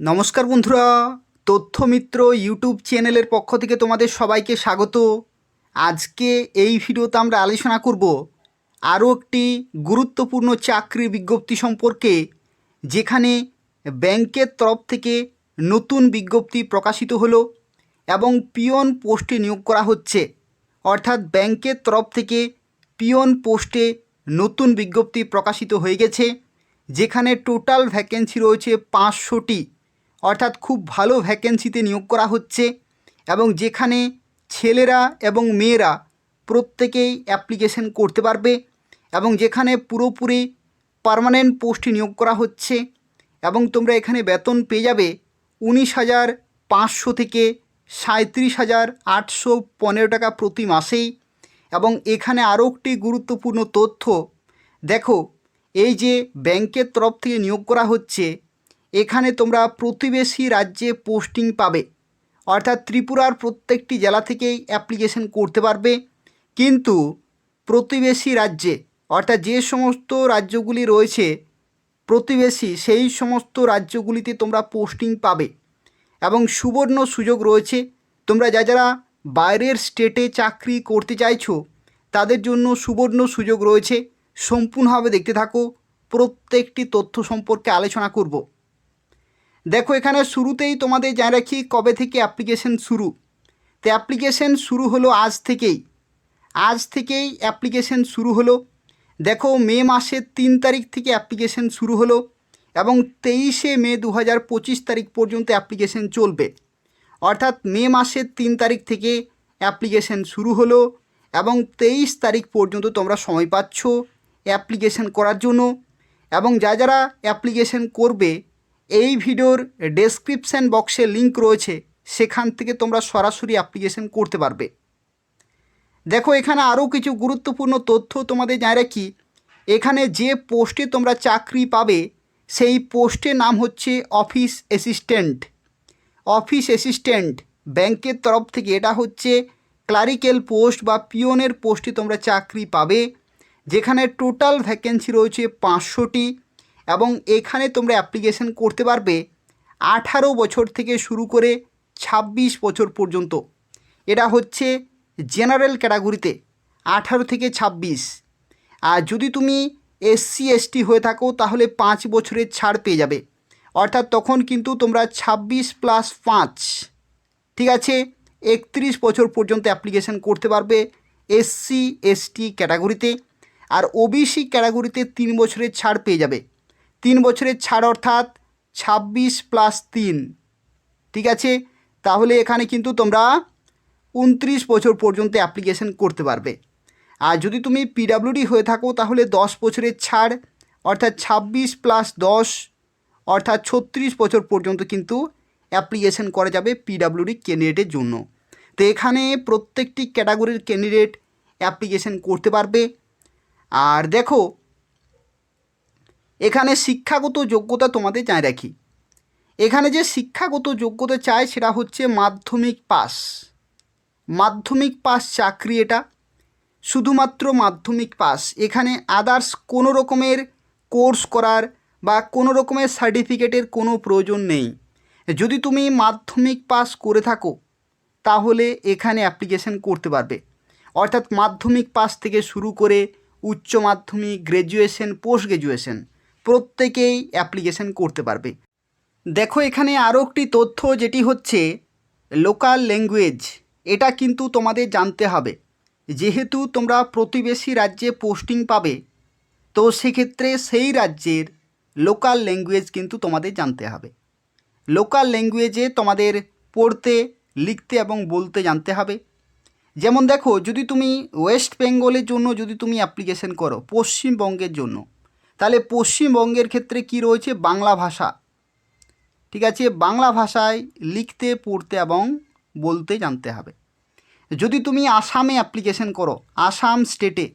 নমস্কার বন্ধুরা তথ্য মিত্র ইউটিউব চ্যানেলের পক্ষ থেকে তোমাদের সবাইকে স্বাগত। আজকে এই ভিডিওতে আমরা আলোচনা করব আরও একটি গুরুত্বপূর্ণ চাকরির বিজ্ঞপ্তি সম্পর্কে, যেখানে ব্যাংকের তরফ থেকে নতুন বিজ্ঞপ্তি প্রকাশিত হলো এবং পিয়ন পোস্টে নিয়োগ করা হচ্ছে। অর্থাৎ ব্যাংকের তরফ থেকে পিয়ন পোস্টে নতুন বিজ্ঞপ্তি প্রকাশিত হয়ে গেছে, যেখানে টোটাল ভ্যাকেন্সি রয়েছে পাঁচশোটি। অর্থাৎ খুব ভালো ভ্যাকেন্সিতে নিয়োগ করা হচ্ছে এবং যেখানে ছেলেরা এবং মেয়েরা প্রত্যেকেই অ্যাপ্লিকেশন করতে পারবে এবং যেখানে পুরোপুরি পার্মানেন্ট পোস্টে নিয়োগ করা হচ্ছে এবং তোমরা এখানে বেতন পেয়ে যাবে উনিশ হাজার পাঁচশো থেকে সাঁত্রিশ হাজার আটশো পনেরো টাকা প্রতি মাসেই এবং এখানে আরও একটি গুরুত্বপূর্ণ তথ্য, দেখো, এই যে ব্যাংকের তরফ থেকে নিয়োগ করা হচ্ছে এখানে তোমরা প্রতিবেশী রাজ্যে পোস্টিং পাবে। অর্থাৎ ত্রিপুরার প্রত্যেকটি জেলা থেকেই অ্যাপ্লিকেশন করতে পারবে। কিন্তু প্রতিবেশী রাজ্যে, অর্থাৎ যে সমস্ত রাজ্যগুলি রয়েছে, প্রতিবেশী সেই সমস্ত রাজ্যগুলিতে তোমরা পোস্টিং পাবে। এবং সুবর্ণ সুযোগ রয়েছে, তোমরা যা যারা বাইরের স্টেটে চাকরি করতে চাইছো, তাদের জন্য সুবর্ণ সুযোগ রয়েছে। সম্পূর্ণভাবে দেখতে থাকো, প্রত্যেকটি তথ্য সম্পর্কে আলোচনা করব। দেখো, এখানে শুরুতেই তোমাদের জানা রাখি কবে থেকে অ্যাপ্লিকেশন শুরু। তো অ্যাপ্লিকেশন শুরু হলো আজ থেকেই। আজ থেকেই অ্যাপ্লিকেশন শুরু হলো। দেখো, মে মাসের তিন তারিখ থেকে অ্যাপ্লিকেশন শুরু হলো এবং তেইশে মে দু হাজার পঁচিশ তারিখ পর্যন্ত অ্যাপ্লিকেশন চলবে। অর্থাৎ মে মাসের তিন তারিখ থেকে অ্যাপ্লিকেশন শুরু হলো এবং তেইশ তারিখ পর্যন্ত তোমরা সময় পাচ্ছ অ্যাপ্লিকেশন করার জন্য। এবং যা যারা অ্যাপ্লিকেশন করবে এই ভিডিওর ডেসক্রিপশান বক্সে লিঙ্ক রয়েছে, সেখান থেকে তোমরা সরাসরি অ্যাপ্লিকেশন করতে পারবে। দেখো, এখানে আরও কিছু গুরুত্বপূর্ণ তথ্য তোমাদের জানা রাখি। এখানে যে পোস্টে তোমরা চাকরি পাবে, সেই পোস্টের নাম হচ্ছে অফিস অ্যাসিস্ট্যান্ট অফিস অ্যাসিস্ট্যান্ট ব্যাংকের তরফ থেকে এটা হচ্ছে ক্লারিক্যাল পোস্ট বা পিওনের পোস্টে তোমরা চাকরি পাবে, যেখানে টোটাল ভ্যাকেন্সি রয়েছে পাঁচশোটি। এবং এখানে তোমরা অ্যাপ্লিকেশন করতে পারবে আঠারো বছর থেকে শুরু করে ছাব্বিশ বছর পর্যন্ত। এটা হচ্ছে জেনারেল ক্যাটাগরিতে আঠারো থেকে ছাব্বিশ। আর যদি তুমি এসসি এসটি হয়ে থাকো, তাহলে পাঁচ বছরের ছাড় পেয়ে যাবে। অর্থাৎ তখন কিন্তু তোমরা ছাব্বিশ প্লাস পাঁচ, ঠিক আছে? একত্রিশ বছর পর্যন্ত অ্যাপ্লিকেশন করতে পারবে এসসি এসটি ক্যাটাগরিতে আর ওবিসি ক্যাটাগরিতে তিন বছরের ছাড় পেয়ে যাবে। তিন বছরের ছাড় অর্থাৎ ছাব্বিশ প্লাস তিন। ঠিক আছে? তাহলে এখানে কিন্তু তোমরা উনত্রিশ বছর পর্যন্ত অ্যাপ্লিকেশন করতে পারবে। আর যদি তুমি পিডাব্লিউডি হয়ে থাকো, তাহলে দশ বছরের ছাড় অর্থাৎ ছাব্বিশ প্লাস দশ অর্থাৎ ছত্রিশ বছর পর্যন্ত কিন্তু অ্যাপ্লিকেশন করা যাবে পিডাব্লিউডি ক্যান্ডিডেটের জন্য। তো এখানে প্রত্যেকটি ক্যাটাগরির ক্যান্ডিডেট অ্যাপ্লিকেশন করতে পারবে। আর দেখো এখানে শিক্ষাগত যোগ্যতা তোমাদের জানিয়ে রাখি। এখানে যে শিক্ষাগত যোগ্যতা চায় সেটা হচ্ছে মাধ্যমিক পাস। মাধ্যমিক পাস চাকরি এটা। শুধুমাত্র মাধ্যমিক পাস। এখানে আদার্স কোনো রকমের কোর্স করার বা কোনো রকমের সার্টিফিকেটের কোনো প্রয়োজন নেই। যদি তুমি মাধ্যমিক পাস করে থাকো, তাহলে এখানে অ্যাপ্লিকেশন করতে পারবে। অর্থাৎ মাধ্যমিক পাস থেকে শুরু করে উচ্চ মাধ্যমিক গ্র্যাজুয়েশন পোস্ট গ্র্যাজুয়েশন প্রত্যেকেই অ্যাপ্লিকেশন করতে পারবে। দেখো এখানে আরও একটি তথ্য যেটি হচ্ছে লোকাল ল্যাঙ্গুয়েজ। এটা কিন্তু তোমাদের জানতে হবে। যেহেতু তোমরা প্রতিবেশী রাজ্যে পোস্টিং পাবে, তো সেক্ষেত্রে সেই রাজ্যের লোকাল ল্যাঙ্গুয়েজ কিন্তু তোমাদের জানতে হবে। লোকাল ল্যাঙ্গুয়েজে তোমাদের পড়তে, লিখতে এবং বলতে জানতে হবে। যেমন দেখো, যদি তুমি ওয়েস্ট বেঙ্গলের জন্য যদি তুমি অ্যাপ্লিকেশন করো, পশ্চিমবঙ্গের জন্য তাহলে পশ্চিমবঙ্গের ক্ষেত্রে কি রয়েছে? বাংলা ভাষা। ঠিক আছে? বাংলা ভাষায় লিখতে, পড়তে এবং বলতে জানতে হবে। যদি তুমি আসামে অ্যাপ্লিকেশন করো, আসাম স্টেটে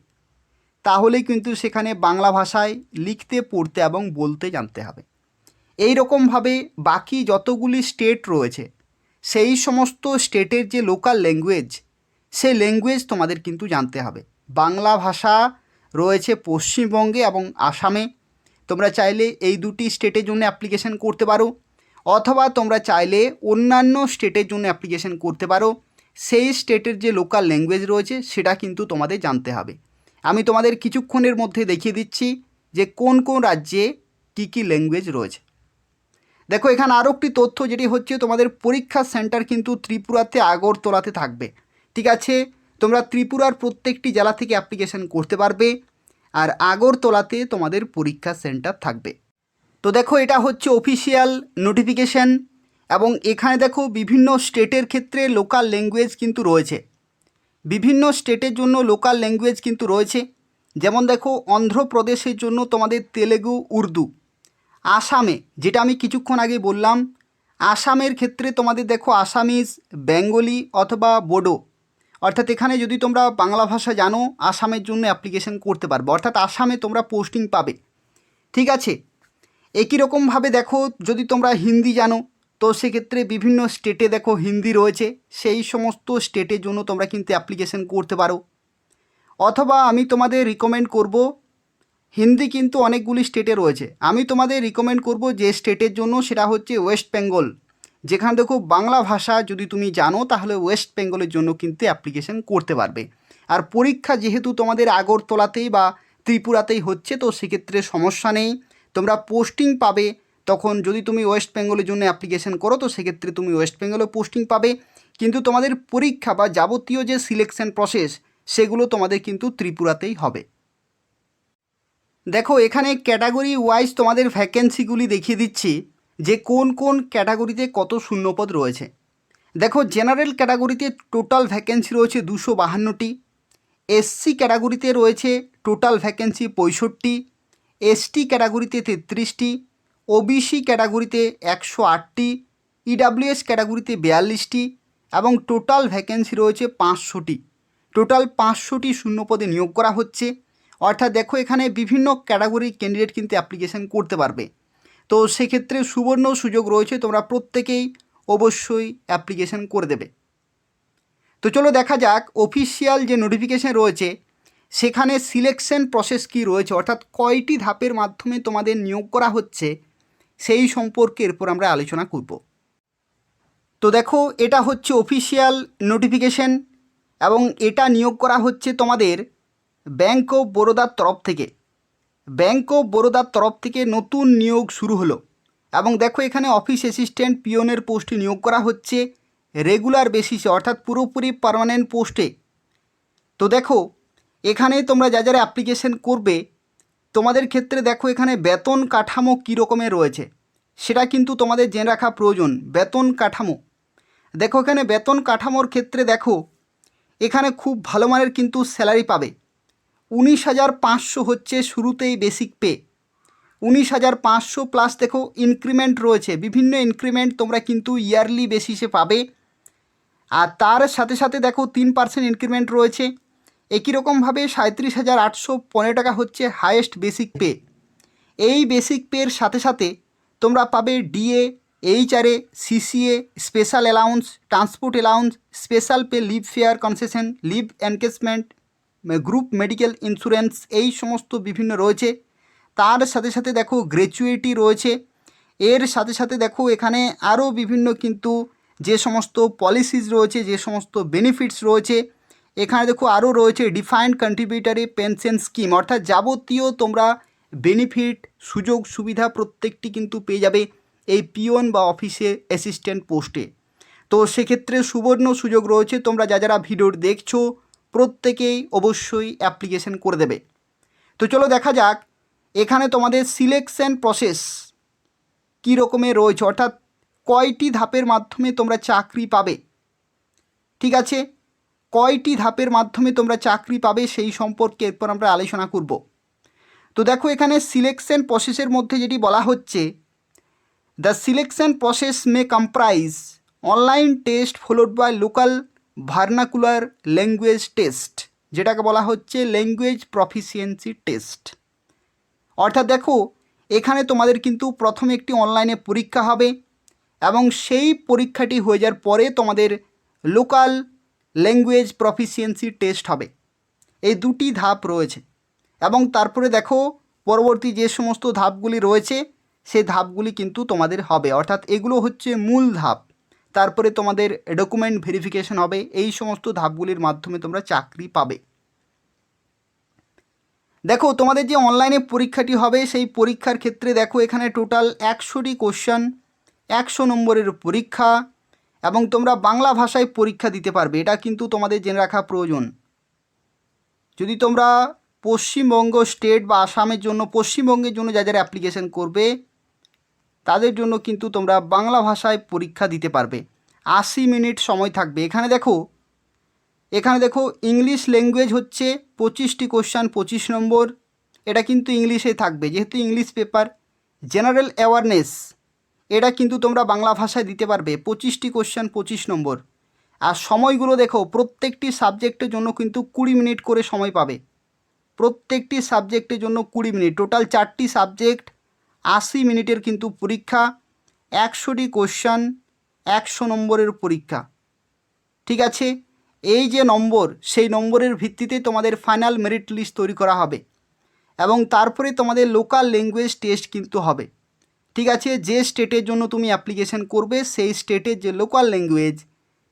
তাহলে কিন্তু সেখানে বাংলা ভাষায় লিখতে, পড়তে এবং বলতে জানতে হবে। এই রকমভাবে বাকি যতগুলি স্টেট রয়েছে, সেই সমস্ত স্টেটের যে লোকাল ল্যাঙ্গুয়েজ সেই ল্যাঙ্গুয়েজ তোমাদের কিন্তু জানতে হবে। বাংলা ভাষা রয়েছে পশ্চিমবঙ্গে এবং আসামে। তোমরা চাইলে এই দুটি স্টেটের জন্য অ্যাপ্লিকেশন করতে পারো, অথবা তোমরা চাইলে অন্যান্য স্টেটের জন্য অ্যাপ্লিকেশন করতে পারো। সেই স্টেটের যে লোকাল ল্যাঙ্গুয়েজ রয়েছে, সেটা কিন্তু তোমাদের জানতে হবে। আমি তোমাদের কিছুক্ষণের মধ্যে দেখিয়ে দিচ্ছি যে কোন কোন রাজ্যে কী কী ল্যাঙ্গুয়েজ রয়েছে। দেখো, এখানে আরও একটি তথ্য, যেটি হচ্ছে তোমাদের পরীক্ষা সেন্টার কিন্তু ত্রিপুরাতে, আগরতলাতে থাকবে। ঠিক আছে? তোমরা ত্রিপুরার প্রত্যেকটি জেলা থেকে অ্যাপ্লিকেশন করতে পারবে আর আগরতলাতে তোমাদের পরীক্ষা সেন্টার থাকবে। তো দেখো এটা হচ্ছে অফিসিয়াল নোটিফিকেশান এবং এখানে দেখো বিভিন্ন স্টেটের ক্ষেত্রে লোকাল ল্যাঙ্গুয়েজ কিন্তু রয়েছে। বিভিন্ন স্টেটের জন্য লোকাল ল্যাঙ্গুয়েজ কিন্তু রয়েছে। যেমন দেখো অন্ধ্রপ্রদেশের জন্য তোমাদের তেলেগু, উর্দু, আসামে, যেটা আমি কিছুক্ষণ আগে বললাম, আসামের ক্ষেত্রে তোমাদের দেখো আসামিজ, বেঙ্গলি অথবা বোডো। অর্থাৎ এখানে যদি তোমরা বাংলা ভাষা জানো, আসামের জন্য অ্যাপ্লিকেশন করতে পারবে। অর্থাৎ আসামে তোমরা পোস্টিং পাবে। ঠিক আছে? একই রকমভাবে দেখো, যদি তোমরা হিন্দি জানো, তো সেক্ষেত্রে বিভিন্ন স্টেটে দেখো হিন্দি রয়েছে। সেই সমস্ত স্টেটের জন্য তোমরা কিন্তু অ্যাপ্লিকেশন করতে পারো। অথবা আমি তোমাদের রিকমেন্ড করব, হিন্দি কিন্তু অনেকগুলি স্টেটে রয়েছে। আমি তোমাদের রিকমেন্ড করব যে স্টেটের জন্য সেটা হচ্ছে ওয়েস্ট বেঙ্গল যেখানে দেখো বাংলা ভাষা যদি তুমি জানো, তাহলে ওয়েস্ট বেঙ্গলের জন্য কিন্তু অ্যাপ্লিকেশন করতে পারবে। আর পরীক্ষা যেহেতু তোমাদের আগরতলাতেই বা ত্রিপুরাতেই হচ্ছে, তো সেক্ষেত্রে সমস্যা নেই। তোমরা পোস্টিং পাবে, তখন যদি তুমি ওয়েস্ট বেঙ্গলের জন্য অ্যাপ্লিকেশন করো, তো সেক্ষেত্রে তুমি ওয়েস্ট বেঙ্গলে পোস্টিং পাবে। কিন্তু তোমাদের পরীক্ষা বা যাবতীয় যে সিলেকশন প্রসেস সেগুলো তোমাদের কিন্তু ত্রিপুরাতেই হবে। দেখো, এখানে ক্যাটাগরি ওয়াইজ তোমাদের ভ্যাকেন্সিগুলি দেখিয়ে দিচ্ছি। যে কোন কোন ক্যাটাগরিতে কত শূন্যপদ রয়েছে। দেখো, জেনারেল ক্যাটাগরিতে টোটাল ভ্যাকেন্সি রয়েছে দুশো বাহান্নটি এসসি ক্যাটাগরিতে রয়েছে টোটাল ভ্যাকেন্সি পঁয়ষট্টি এসটি ক্যাটাগরিতে তেত্রিশটি ওবিসি ক্যাটাগরিতে একশো আটটি ইডাব্লিউএস ক্যাটাগরিতে বিয়াল্লিশটি এবং টোটাল ভ্যাকেন্সি রয়েছে পাঁচশোটি। টোটাল পাঁচশোটি শূন্যপদে নিয়োগ করা হচ্ছে। অর্থাৎ দেখো, এখানে বিভিন্ন ক্যাটাগরির ক্যান্ডিডেট কিন্তু অ্যাপ্লিকেশন করতে পারবে। তো সেক্ষেত্রে সুবর্ণ সুযোগ রয়েছে, তোমরা প্রত্যেকেই অবশ্যই অ্যাপ্লিকেশন করে দেবে। তো চলো দেখা যাক অফিসিয়াল যে নোটিফিকেশান রয়েছে, সেখানে সিলেকশন প্রসেস কি রয়েছে, অর্থাৎ কয়টি ধাপের মাধ্যমে তোমাদের নিয়োগ করা হচ্ছে, সেই সম্পর্কে এরপর আমরা আলোচনা করব। তো দেখো, এটা হচ্ছে অফিসিয়াল নোটিফিকেশন এবং এটা নিয়োগ করা হচ্ছে তোমাদের ব্যাঙ্ক অফ বরোদার তরফ থেকে। ব্যাঙ্ক অফ বরোদার তরফ থেকে নতুন নিয়োগ শুরু হলো। এবং দেখো, এখানে অফিস অ্যাসিস্ট্যান্ট পিওনের পোস্টে নিয়োগ করা হচ্ছে রেগুলার বেসিসে, অর্থাৎ পুরোপুরি পার্মানেন্ট পোস্টে। তো দেখো, এখানে তোমরা যা যারা অ্যাপ্লিকেশন করবে, তোমাদের ক্ষেত্রে দেখো এখানে বেতন কাঠামো কী রকমের রয়েছে, সেটা কিন্তু তোমাদের জেনে রাখা প্রয়োজন, বেতন কাঠামো। দেখো, এখানে বেতন কাঠামোর ক্ষেত্রে দেখো, এখানে খুব ভালো মানের কিন্তু স্যালারি পাবে। উনিশ হাজার পাঁচশো হচ্ছে শুরুতেই বেসিক পে উনিশ হাজার পাঁচশো প্লাস দেখো ইনক্রিমেন্ট রয়েছে। বিভিন্ন ইনক্রিমেন্ট তোমরা কিন্তু ইয়ারলি বেসিসে পাবে। আর তার সাথে সাথে দেখো তিন পার্সেন্ট ইনক্রিমেন্ট রয়েছে। একই রকমভাবে সাঁত্রিশ হাজার আটশো পনেরো টাকা হচ্ছে হায়েস্ট বেসিক পে এই বেসিক পের সাথে সাথে তোমরা পাবে DA HRA CCA special allowance transport allowance special pay leave fare concession leave encashment group medical insurance এই সমস্ত বিভিন্ন রয়েছে। তার সাথে সাথে দেখো গ্র্যাচুইটি রয়েছে। এর সাথে সাথে দেখো এখানে আরও বিভিন্ন কিন্তু যে সমস্ত পলিসিস রয়েছে, যে সমস্ত বেনিফিটস রয়েছে, এখানে দেখো আরও রয়েছে ডিফাইন্ড কন্ট্রিবিউটারি পেনশন স্কিম অর্থাৎ যাবতীয় তোমরা বেনিফিট সুযোগ, সুবিধা প্রত্যেকটি কিন্তু পেয়ে যাবে এই পিওন বা অফিসে অ্যাসিস্ট্যান্ট পোস্টে তো সেক্ষেত্রে সুবর্ণ সুযোগ রয়েছে। তোমরা যা যারা ভিডিওর দেখছ প্রত্যেকেই অবশ্যই অ্যাপ্লিকেশন করে দেবে। তো চলো দেখা যাক, এখানে তোমাদের সিলেকশন প্রসেস কী রকমের রয়েছে? অর্থাৎ কয়টি ধাপের মাধ্যমে তোমরা চাকরি পাবে? ঠিক আছে? কয়টি ধাপের মাধ্যমে তোমরা চাকরি পাবে সেই সম্পর্কে এরপর আমরা আলোচনা করব। তো দেখো এখানে সিলেকশন প্রসেসের মধ্যে যেটি বলা হচ্ছে the selection process may comprise online test followed by local vernacular language test, যেটাকে বলা হচ্ছে ল্যাঙ্গুয়েজ প্রফিসিয়েন্সি টেস্ট। অর্থাৎ দেখো, এখানে তোমাদের কিন্তু প্রথমে একটি অনলাইনে পরীক্ষা হবে এবং সেই পরীক্ষাটি হয়ে যাওয়ার পরে তোমাদের লোকাল ল্যাঙ্গুয়েজ প্রফিসিয়েন্সি টেস্ট হবে। এই দুটি ধাপ রয়েছে এবং তারপরে দেখো, পরবর্তী যে সমস্ত ধাপগুলি রয়েছে সেই ধাপগুলি কিন্তু তোমাদের হবে। অর্থাৎ এগুলো হচ্ছে মূল ধাপ। তারপরে তোমাদের ডকুমেন্ট ভেরিফিকেশন হবে। এই সমস্ত ধাপগুলির মাধ্যমে তোমরা চাকরি পাবে। দেখো, তোমাদের যে অনলাইনে পরীক্ষাটি হবে, সেই পরীক্ষার ক্ষেত্রে দেখো, এখানে টোটাল একশোটি কোশ্চেন একশো নম্বরের পরীক্ষা এবং তোমরা বাংলা ভাষায় পরীক্ষা দিতে পারবে। এটা কিন্তু তোমাদের জেনে রাখা প্রয়োজন। যদি তোমরা পশ্চিমবঙ্গ স্টেট বা আসামের জন্য, পশ্চিমবঙ্গের জন্য যা, যারা অ্যাপ্লিকেশন করবে তাদের জন্য কিন্তু তোমরা বাংলা ভাষায় পরীক্ষা দিতে পারবে। আশি মিনিট সময় থাকবে। এখানে দেখো এখানে দেখো, ইংলিশ ল্যাঙ্গুয়েজ হচ্ছে পঁচিশটি কোশ্চান, পঁচিশ নম্বর। এটা কিন্তু ইংলিশে থাকবে, যেহেতু ইংলিশ পেপার। জেনারেল অ্যাওয়ারনেস, এটা কিন্তু তোমরা বাংলা ভাষায় দিতে পারবে, পঁচিশটি কোশ্চান, পঁচিশ নম্বর। আর সময়গুলো দেখো, প্রত্যেকটি সাবজেক্টের জন্য কিন্তু কুড়ি মিনিট করে সময় পাবে। প্রত্যেকটি সাবজেক্টের জন্য কুড়ি মিনিট, টোটাল চারটি সাবজেক্ট আশি মিনিটের কিন্তু পরীক্ষা, একশোটি কোশ্চান একশো নম্বরের পরীক্ষা। ঠিক আছে? এই যে নম্বর, সেই নম্বরের ভিত্তিতে তোমাদের ফাইনাল মেরিট লিস্ট তৈরি করা হবে এবং তারপরে তোমাদের লোকাল ল্যাঙ্গুয়েজ টেস্ট কিন্তু হবে। ঠিক আছে? যে স্টেটের জন্য তুমি অ্যাপ্লিকেশন করবে, সেই স্টেটের যে লোকাল ল্যাঙ্গুয়েজ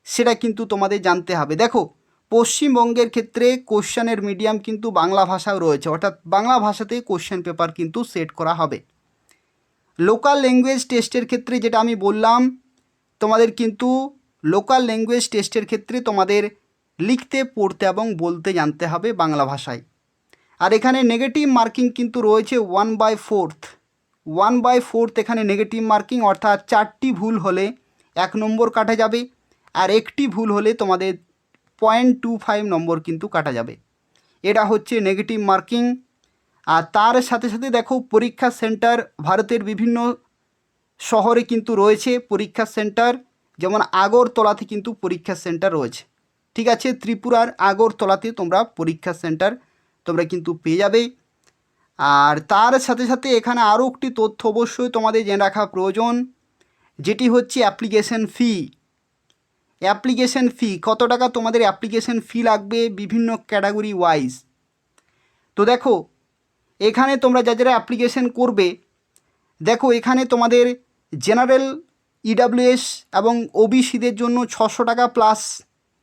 সেটা কিন্তু তোমাদের জানতে হবে। দেখো, পশ্চিমবঙ্গের ক্ষেত্রে কোশ্চেনের মিডিয়াম কিন্তু বাংলা ভাষাও রয়েছে। অর্থাৎ বাংলা ভাষাতেই কোশ্চেন পেপার কিন্তু সেট করা হবে। লোকাল ল্যাঙ্গুয়েজ টেস্টের ক্ষেত্রে যেটা আমি বললাম, তোমাদের কিন্তু লোকাল ল্যাঙ্গুয়েজ টেস্টের ক্ষেত্রে তোমাদের লিখতে, পড়তে এবং বলতে জানতে হবে বাংলা ভাষায়। আর এখানে নেগেটিভ মার্কিং কিন্তু রয়েছে one by fourth one by fourth এখানে নেগেটিভ মার্কিং অর্থাৎ চারটি ভুল হলে এক নম্বর কাটা যাবে আর একটি ভুল হলে তোমাদের পয়েন্ট টু ফাইভ নম্বর কিন্তু কাটা যাবে। এটা হচ্ছে নেগেটিভ মার্কিং আর তার সাথে সাথে দেখো পরীক্ষা সেন্টার ভারতের বিভিন্ন শহরে কিন্তু রয়েছে পরীক্ষা সেন্টার। যেমন আগরতলাতে কিন্তু পরীক্ষা সেন্টার রয়েছে। ঠিক আছে, ত্রিপুরার আগরতলাতে তোমরা পরীক্ষা সেন্টার তোমরা কিন্তু পেয়ে যাবে। আর তার সাথে সাথে এখানে আরও একটি তথ্য অবশ্যই তোমাদের জেনে রাখা প্রয়োজন, যেটি হচ্ছে অ্যাপ্লিকেশন ফি অ্যাপ্লিকেশন ফি কত টাকা তোমাদের অ্যাপ্লিকেশন ফি লাগবে বিভিন্ন ক্যাটাগরি ওয়াইজ তো দেখো এখানে তোমরা যা যারা অ্যাপ্লিকেশন করবে, দেখো এখানে তোমাদের জেনারেল ইডাব্লিউএস এবং ওবিসিদের জন্য ছশো টাকা প্লাস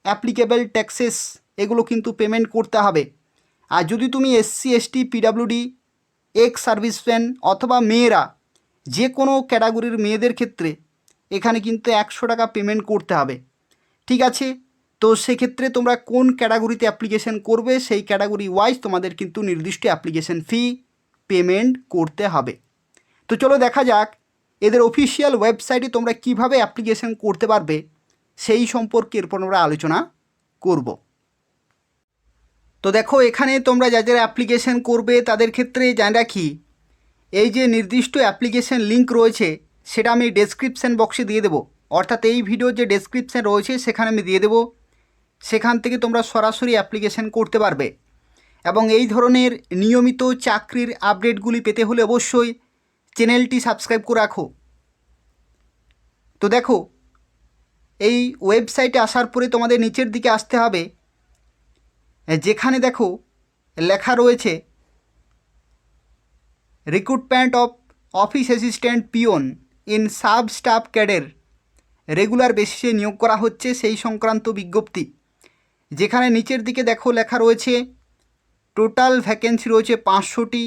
অ্যাপ্লিকেবল ট্যাক্সেস এগুলো কিন্তু পেমেন্ট করতে হবে। আর যদি তুমি SC ST PWD ex serviceman অথবা মেয়েরা, যে কোনো ক্যাটাগরির মেয়েদের ক্ষেত্রে এখানে কিন্তু একশো টাকা পেমেন্ট করতে হবে। ঠিক আছে? তো সেক্ষেত্রে তোমরা কোন ক্যাটাগরিতে অ্যাপ্লিকেশন করবে, সেই ক্যাটাগরি ওয়াইজ তোমাদের কিন্তু নির্দিষ্ট অ্যাপ্লিকেশন ফি পেমেন্ট করতে হবে। তো চলো দেখা যাক, এদের অফিসিয়াল ওয়েবসাইটে তোমরা কীভাবে অ্যাপ্লিকেশন করতে পারবে, সেই সম্পর্কে এরপর আমরা আলোচনা করব। তো দেখো, এখানে তোমরা যা যারা অ্যাপ্লিকেশন করবে, তাদের ক্ষেত্রে জান রাখি, এই যে নির্দিষ্ট অ্যাপ্লিকেশন লিঙ্ক রয়েছে, সেটা আমি ডেসক্রিপশান বক্সে দিয়ে দেবো। অর্থাৎ এই ভিডিওর যে ডেসক্রিপশান রয়েছে, সেখানে আমি দিয়ে দেবো সেখান থেকে তোমরা সরাসরি অ্যাপ্লিকেশন করতে পারবে। এবং এই ধরনের নিয়মিত চাকরির আপডেটগুলি পেতে হলে অবশ্যই চ্যানেলটি সাবস্ক্রাইব করে রাখো। তো দেখো, এই ওয়েবসাইটে আসার পরে তোমাদের নিচের দিকে আসতে হবে। যেখানে দেখো লেখা রয়েছে recruitment of office assistant peon in sub staff ক্যাডের regular বেসিসে নিয়োগ করা হচ্ছে সেই সংক্রান্ত বিজ্ঞপ্তি। যেখানে নিচের দিকে দেখো লেখা রয়েছে টোটাল ভ্যাকেন্সি রয়েছে পাঁচশোটি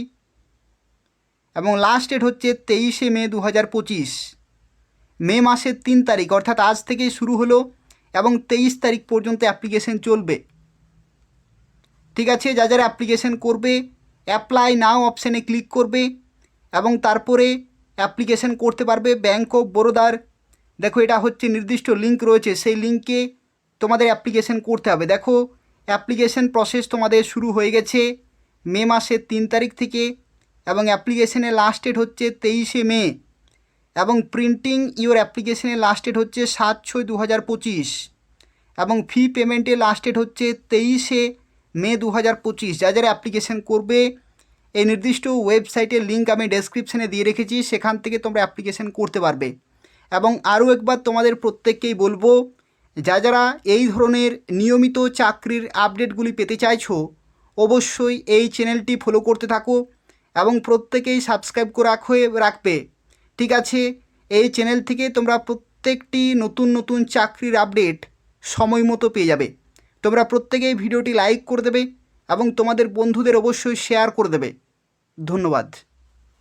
এবং লাস্ট ডেট হচ্ছে তেইশে মে দু হাজার পঁচিশ। মে মাসের তিন তারিখ, অর্থাৎ আজ থেকেই শুরু হলো এবং তেইশ তারিখ পর্যন্ত অ্যাপ্লিকেশন চলবে। ঠিক আছে, যা যারা অ্যাপ্লিকেশন করবে অ্যাপ্লাই নাও অপশানে ক্লিক করবে এবং তারপরে অ্যাপ্লিকেশন করতে পারবে ব্যাঙ্ক অফ বরোদার দেখো, এটা হচ্ছে নির্দিষ্ট লিঙ্ক রয়েছে, সেই লিঙ্কে তোমাদের অ্যাপ্লিকেশন করতে হবে। দেখো অ্যাপ্লিকেশন প্রসেস তোমাদের শুরু হয়ে গেছে মে মাসের তিন তারিখ থেকে এবং অ্যাপ্লিকেশনের লাস্ট ডেট হচ্ছে তেইশে মে এবং প্রিন্টিং ইওর অ্যাপ্লিকেশনের লাস্ট ডেট হচ্ছে সাত ছয় দু হাজার পঁচিশ এবং ফি পেমেন্টের লাস্ট ডেট হচ্ছে তেইশে মে দু হাজার পঁচিশ। যা যারা অ্যাপ্লিকেশন করবে, এই নির্দিষ্ট ওয়েবসাইটের লিঙ্ক আমি ডেসক্রিপশানে দিয়ে রেখেছি, সেখান থেকে তোমরা অ্যাপ্লিকেশন করতে পারবে। এবং আরও একবার তোমাদের প্রত্যেককেই বলব যা যারা এই ধরনের নিয়মিত চাকরির আপডেটগুলি পেতে চাইছো, অবশ্যই এই চ্যানেলটি ফলো করতে থাকো এবং প্রত্যেকেই সাবস্ক্রাইব করে রাখো রাখবে। ঠিক আছে, এই চ্যানেল থেকে তোমরা প্রত্যেকটি নতুন নতুন চাকরির আপডেট সময় মতো পেয়ে যাবে। তোমরা প্রত্যেকেই ভিডিওটি লাইক করে দেবে এবং তোমাদের বন্ধুদের অবশ্যই শেয়ার করে দেবে। ধন্যবাদ।